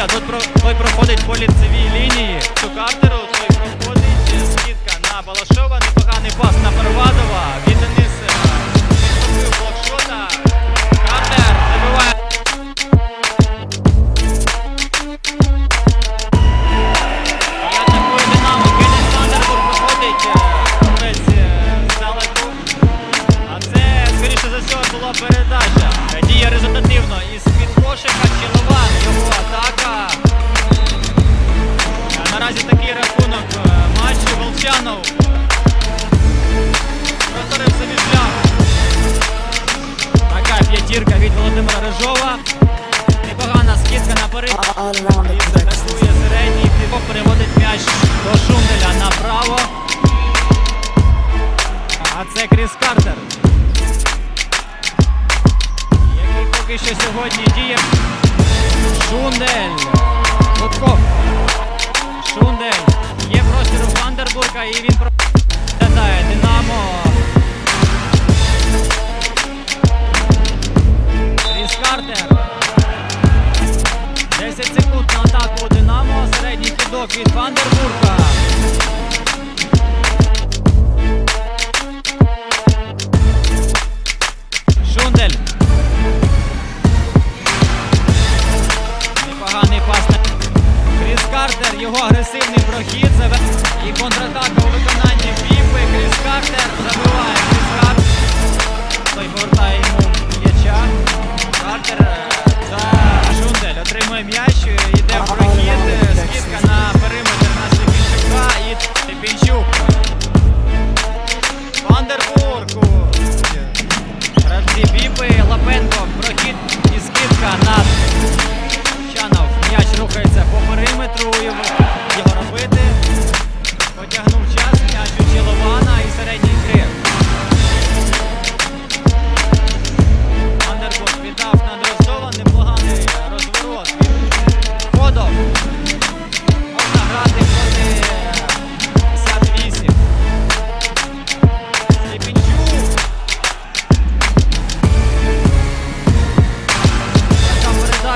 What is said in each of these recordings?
Ваня, тут про той проходить по лінцевій лінії. Цю картеру той проходить скидка на Балашова. Непоганий пас на Парвадова. Від Дениса відкупив блокшота. Наразі такий рахунок е, матчу Волчанов. Проторив собі шлях. Така п'ятірка від Володимира Рижова. Непогана скидка на перед. all І атакує середній півок, переводить м'яч до Шунделя направо. А це Кріс Картер. Який поки що сьогодні діє. Шундель. Гудков. Шундель. Є простір у Вандербурга і він проглядає Динамо. Кріс Картер. 10 секунд на атаку Динамо. Середній кидок від Вандербурга. Контратака у виконанні Віпи. Кріс Картер забиває. Кріс Картер. Той повертає йому м'яча. Картер е, за Шундель отримує м'яч, е, йде в прохід. е, Скидка на периметр на Сліпінчука і Сліпінчук. Вандербург. Гравці Біпи, Лапенко, прохід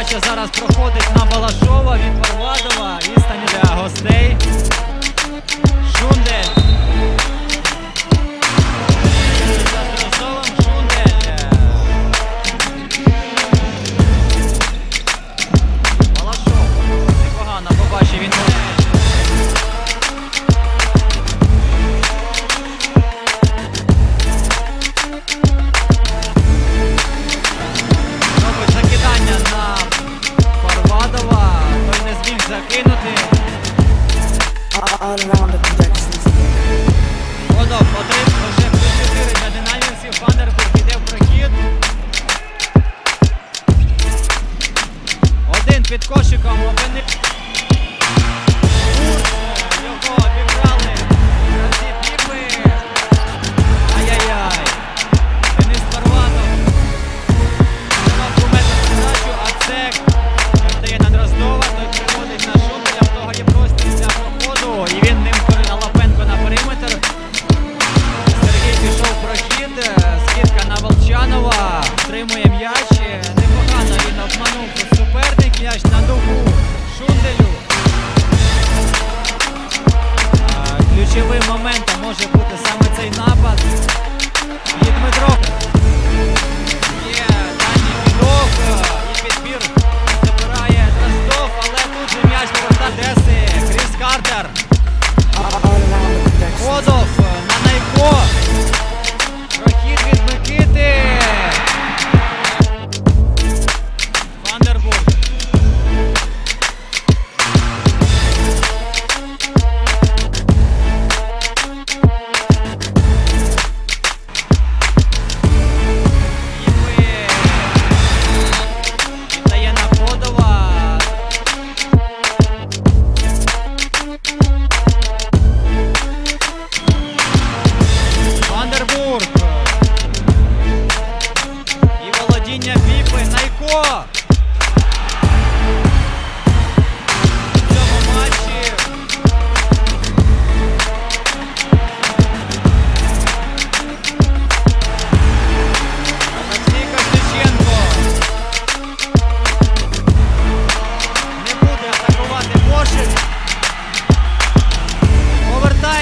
передача зараз проходить на Балашова від Варвадова і для гостей. Шундель. Отримує м'яч. Непогано він обманув суперник, м'яч на Шунделю. Ключовим моментом може бути саме цей напад. від Дмитро.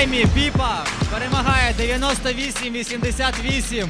В овертаймі Піпа перемагає 98-88.